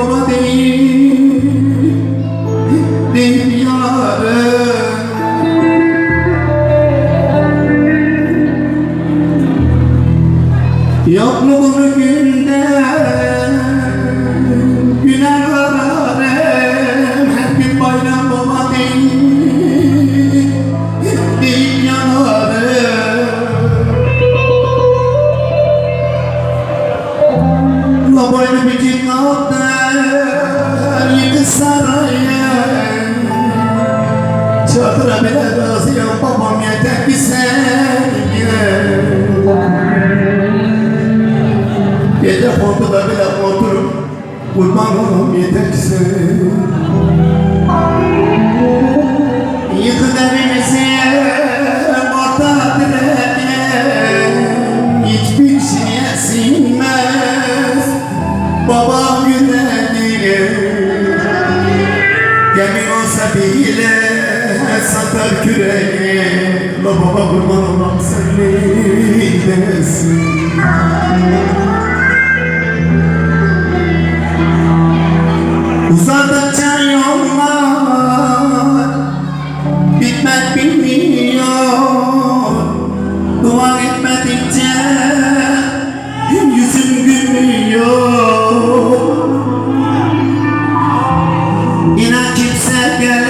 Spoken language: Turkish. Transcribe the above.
baba değil Değil yarım Yokluğunu günde Güne kararım Hep bir bayram baba değil Değil yanarım La boynu bir kaldır Yıkı sarayı Çadıra bile razıyım babam yeter ki sen Gece korkuda bile oturup Kurban olayım yeter ki sen Demir olsa bile satar küreği. La baba kurban olam sen neydesin Uzandı kimse gelemez